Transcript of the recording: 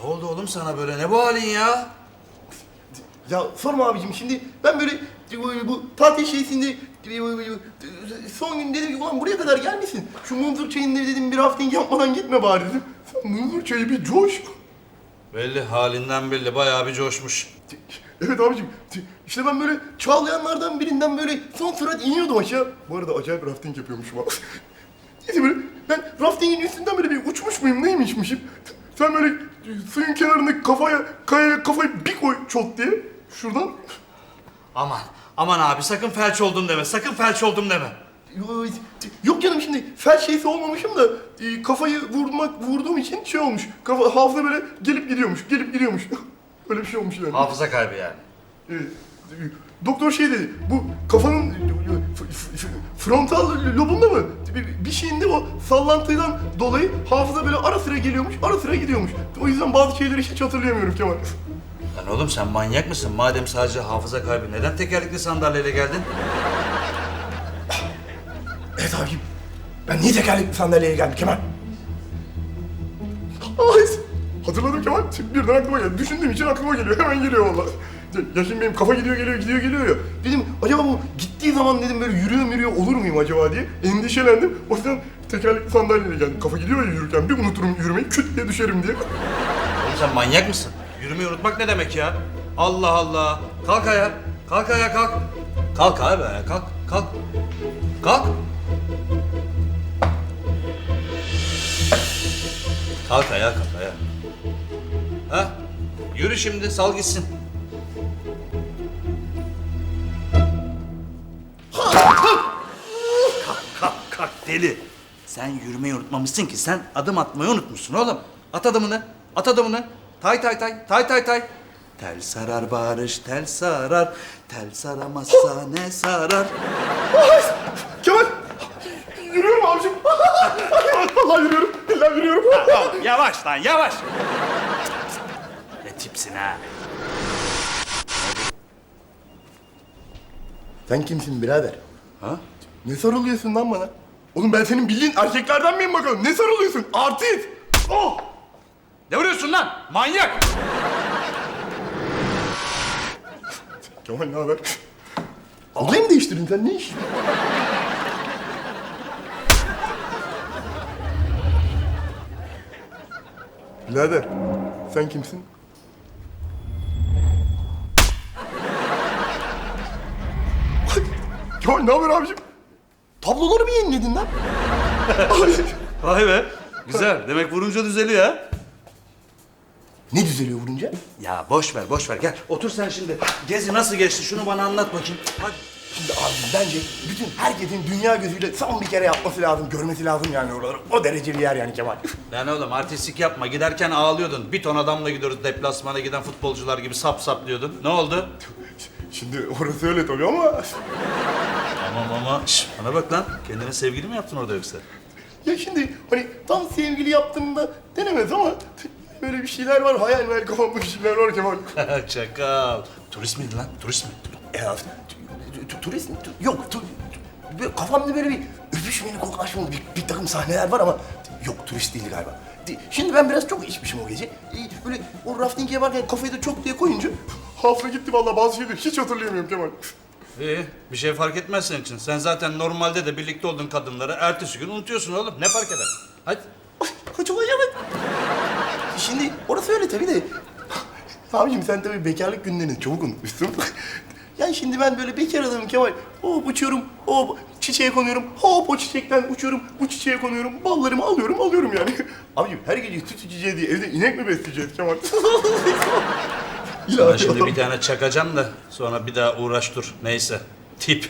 Ne oldu oğlum sana böyle? Ne bu halin ya? Ya sorma abicim şimdi ben böyle bu, tatil şeysinde son gün dedim ki ulan buraya kadar gelmişsin. Şu Munzur çayında dedim bir rafting yapmadan gitme bari dedim. Sen Munzur çayı bir coş. Belli halinden belli. Bayağı bir coşmuş. Evet abicim işte ben böyle çağlayanlardan birinden böyle son sürat iniyordum aşağı. Bu arada acayip rafting yapıyormuşum abi. Neyse böyle ben raftingin üstünden böyle bir uçmuş muyum neymişmişim. Sen böyle suyun kenarında kafaya kayaya kafayı bir koy çot diye şuradan. Aman, aman abi sakın felç oldum deme. Sakın felç oldum deme. Yok canım şimdi felç şeysi olmamışım da e, kafayı vurmak vurduğum için şey olmuş. Kafa hafıza böyle gelip gidiyormuş, gelip gidiyormuş. Öyle bir şey olmuş yani. Hafıza kaybı yani. Evet. Doktor şey dedi, bu kafanın frontal lobunda mı? Bir- şeyinde o sallantıdan dolayı hafıza böyle ara sıra geliyormuş, ara sıra gidiyormuş. O yüzden bazı şeyleri hiç hatırlayamıyorum Kemal. Lan oğlum sen manyak mısın? Madem sadece hafıza kaybı neden tekerlekli sandalyeyle geldin? Evet abicim, ben niye tekerlekli sandalyeye geldim Kemal? Ay, hatırladım Kemal. Birden aklıma geldi. Düşündüğüm için aklıma geliyor. Hemen geliyor valla. Ya şimdi benim kafa gidiyor geliyor gidiyor geliyor ya. Dedim acaba bu gittiği zaman dedim böyle yürüyor yürüyor olur muyum acaba diye endişelendim. O yüzden tekerlekli sandalyeyle geldim. Kafa gidiyor ya yürürken bir unuturum yürümeyi küt diye düşerim diye. Oğlum sen manyak mısın? Yürümeyi unutmak ne demek ya? Allah Allah. Kalk ayağa. Kalk ayağa kalk. Kalk abi ayağa kalk. Kalk. Kalk. Kalk ayağa kalk ayağa. Ha? Yürü şimdi sal gitsin. Deli. Sen yürümeyi unutmamışsın ki. Sen adım atmayı unutmuşsun oğlum. At adımını. At adımını. Tay tay tay. Tay tay tay. Tel sarar barış tel sarar. Tel saramazsa ne sarar? Ay, Kemal yürüyorum abicim. Vallahi yürüyorum. Billahi yürüyorum. Tamam, yavaş lan yavaş. Ne tipsin ha? Sen kimsin birader? Ha? Ne sarılıyorsun lan bana? Oğlum ben senin bildiğin erkeklerden miyim bakalım? Ne sarılıyorsun? Artist! Oh! Ne vuruyorsun lan? Manyak! Kemal ne haber? Ablayı mı değiştirdin sen? Ne iş? Birader, sen kimsin? Kemal ne haber abicim? Tabloları mı yeniledin lan? Ay, Vay be. Güzel. Demek vurunca düzeliyor ha. ne düzeliyor vurunca? Ya boş ver, boş ver. Gel otur sen şimdi. Gezi nasıl geçti? Şunu bana anlat bakayım. Hadi. Şimdi abi bence bütün herkesin dünya gözüyle son bir kere yapması lazım, görmesi lazım yani oraları. O derece bir yer yani Kemal. Lan oğlum artistlik yapma. Giderken ağlıyordun. Bir ton adamla gidiyoruz deplasmana giden futbolcular gibi sap sap diyordun. Ne oldu? Şimdi orası öyle tabii ama... Tamam ama. Şş, bana bak lan. Kendine sevgili mi yaptın orada yoksa? Ya şimdi hani tam sevgili yaptığımda denemez ama böyle bir şeyler var, hayal meyal kafamda bir şeyler var Kemal. Çakal. Turist miydi lan? Turist mi? Tu- tu- turist mi? Tu- Yok, tu- böyle kafamda böyle bir öpüşmeli, koklaşmalı bir, bir takım sahneler var ama yok turist değil galiba. Di- Şimdi ben biraz çok içmişim o gece. Ee, Böyle o rafting yaparken kafayı da çok diye koyunca hafıza gitti vallahi bazı şeyleri hiç hatırlayamıyorum Kemal. İyi. Bir şey fark etmez senin için. Sen zaten normalde de birlikte olduğun kadınları ertesi gün unutuyorsun oğlum. Ne fark eder? Hadi. Ay, Kaç olacak Şimdi orası öyle tabii de. Abicim sen tabii bekarlık günlerini çabuk unutmuşsun. yani şimdi ben böyle bekar adamım Kemal. Hop uçuyorum, hop çiçeğe konuyorum, hop o çiçekten uçuyorum, bu çiçeğe konuyorum, ballarımı alıyorum, alıyorum yani. Abicim her gece süt içeceğiz diye evde inek mi besleyeceğiz Kemal? Sana şimdi bir tane çakacağım da sonra bir daha uğraş dur. Neyse. Tip.